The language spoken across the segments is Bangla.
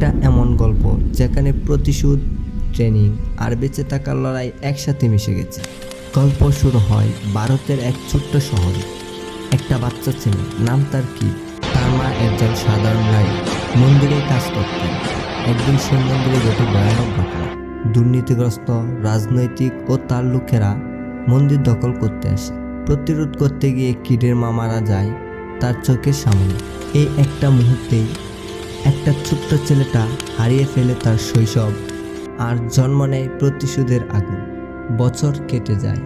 একটা এমন গল্প যেখানে প্রতিশোধ, ট্রেনিং আর বেঁচে থাকার লড়াই একসাথে মিশে গেছে। গল্প শুরু হয় ভারতের এক ছোট্ট শহরে। একটা বাচ্চা ছেলে, নাম তার কি? তার মা একজন সাধারণ নারী, মন্দিরে কাজ করতেন। একদিন সেই মন্দিরে ঘটে ভয়ানক ঘটনা। দুর্নীতিগ্রস্ত, রাজনৈতিক ও তার লোকেরা মন্দির দখল করতে আসে। প্রতিরোধ করতে গিয়ে কিডের মা মারা যায় তার চোখের সামনে। এই একটা মুহূর্তেই একটা ছোট্ট ছেলেটা হারিয়ে ফেলে তার শৈশব আর জন্ম নেয় প্রতিশোধের আগুন। বছর কেটে যায়,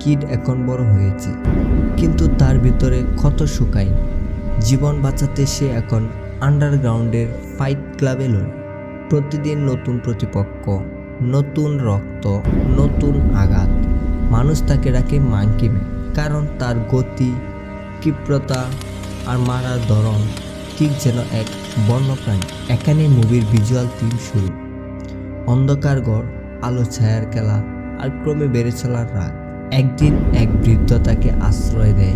কিড এখন বড় হয়েছে। কিন্তু তার ভিতরে ক্ষত শুকায় জীবন বাঁচাতে সে এখন আন্ডারগ্রাউন্ডের ফাইট ক্লাবে লড়ে। প্রতিদিন নতুন প্রতিপক্ষ, নতুন রক্ত, নতুন আঘাত। মানুষ তাকে ডাকে মাঙ্কি ম্যান কারণ তার গতি ক্ষিপ্রতা আর মারার ধরন ঠিক যেন এক বন্যপ্রাণী। এখানে মুভির ভিজুয়াল থিম শুরু। অন্ধকার ঘর, আলো ছায়ার খেলা, আর ক্রমে বেড়ে চলার রাগ। একদিন এক বৃদ্ধ তাকে আশ্রয় দেয়।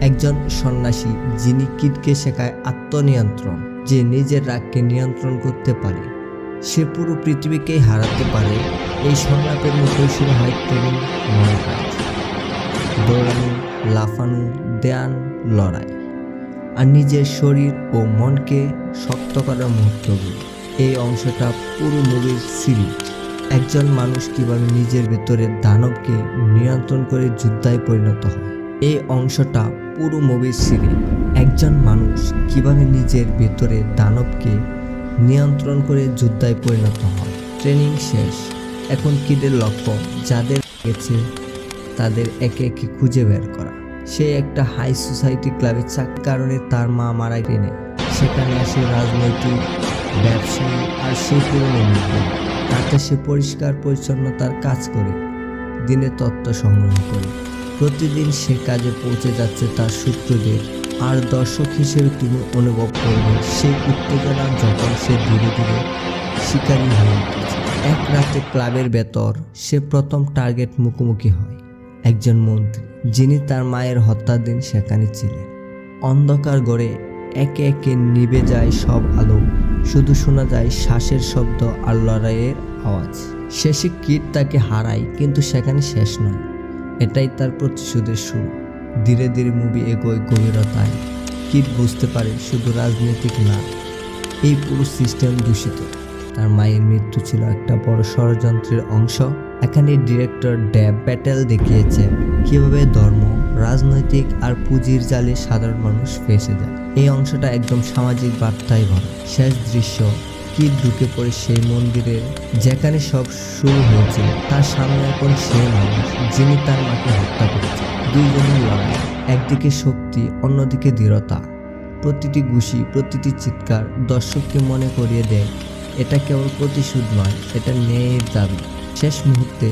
একজন সন্ন্যাসী যিনি কিটকে শেখায় আত্মনিয়ন্ত্রণ, যে নিজের রাগকে নিয়ন্ত্রণ করতে পারে। সে পুরো পৃথিবীকেই হারাতে পারে, এই সংলাপের মুখেই শুরু হয় ট্রেনিং মহাকাজ দৌড়ানো, লাফানো, দেয়ান, লড়াই। আর নিজের শরীর ও মনকে শক্ত করার মুহূর্তগুলো এই অংশটা পুরো মুভির সিরিজ একজন মানুষ কীভাবে নিজের ভেতরে দানবকে নিয়ন্ত্রণ করে যুদ্ধায় পরিণত হয়। এই অংশটা পুরো মুভির সিরিজ একজন মানুষ কীভাবে নিজের ভেতরে দানবকে নিয়ন্ত্রণ করে যুদ্ধায় পরিণত হয়। ট্রেনিং শেষ। এখন কিদের লক্ষ্য? যাদের গেছে, তাদের একে একে খুঁজে বের করা। সে একটা হাই সোসাইটি ক্লাবে চাক, কারণে তার মা মারা গেলে সেখানে আসে রাজনৈতিক, ব্যবসায়ী আর সে পুরনো মিত্র। তাতে সে পরিষ্কার পরিচ্ছন্নতার কাজ করে, দিনে তত্ত্ব সংগ্রহ করে। প্রতিদিন সে কাজে পৌঁছে যাচ্ছে তার সূত্রদের আর দর্শক হিসেবে তুমি অনুভব করবে সেই উত্তেজনা যখন সে ধীরে ধীরে শিকারী হয়ে এক রাতে ক্লাবের ভেতর সে প্রথম টার্গেট মুখোমুখি হয়। একজন মন্ত্রী, যিনি তার মায়ের হত্যার দিন সেখানে ছিলেন। অন্ধকার গড়ে একে একে নিবে যায় সব আলো। শুধু শোনা যায় শ্বাসের শব্দ আর লড়াইয়ের আওয়াজ। শেষে কিট তাকে হারায়, কিন্তু সেখানে শেষ নয়। এটাই তার প্রতিশোধের শুরু ধীরে ধীরে মুভি এগোয় গভীরতায়। কিট বুঝতে পারে শুধু রাজনৈতিক না, এই পুরো সিস্টেম দূষিত। তার মায়ের মৃত্যু ছিল একটা বড় ষড়যন্ত্রের অংশ। এখানে ডিরেক্টর ড্যাব ব্যাটেল দেখিয়েছে কীভাবে ধর্ম, রাজনৈতিক আর পুঁজির জালে সাধারণ মানুষ ফেসে যায়। এই অংশটা একদম সামাজিক বার্তায় ভরা। শেষ দৃশ্য কি ঢুকে পড়ে সেই মন্দিরে যেখানে সব শুরু হয়েছিল। তার সামনে এখন সেই মানুষ যিনি তার মাকে হত্যা করেছে। দুইজনের লড়াই, একদিকে শক্তি, অন্যদিকে দৃঢ়তা। প্রতিটি ঘুষি, প্রতিটি চিৎকার দর্শককে মনে করিয়ে দেয় এটা কেবল প্রতিশোধ নয়, এটা ন্যায়ের দাবি। শেষ মুহূর্তে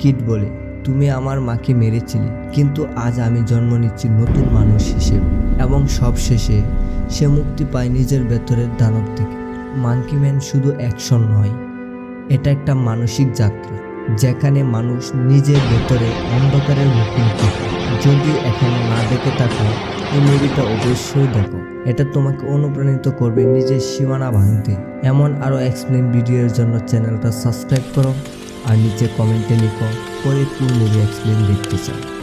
কিট বলে, তুমি আমার মাকে মেরেছিলে, কিন্তু আজ আমি জন্ম নিচ্ছি নতুন মানুষ হিসেবে। এবং সব শেষে সে মুক্তি পায় নিজের ভেতরের দানব থেকে। মাঙ্কি ম্যান শুধু অ্যাকশন নয়, এটা একটা মানসিক যাত্রা। যেখানে মানুষ নিজের ভেতরে অন্ধকারের মুখোমুখি। যদি এখানে না দেখে থাকো, এই মুভিটা অবশ্যই দেখো। এটা তোমাকে অনুপ্রাণিত করবে নিজের সীমানা ভাঙতে এমন আরও এক্সপ্লেন ভিডিওর জন্য চ্যানেলটা সাবস্ক্রাইব করো আর নিচে কমেন্টে লিখো পরে কোন মুভি এক্সপ্লেন দেখতে চাও।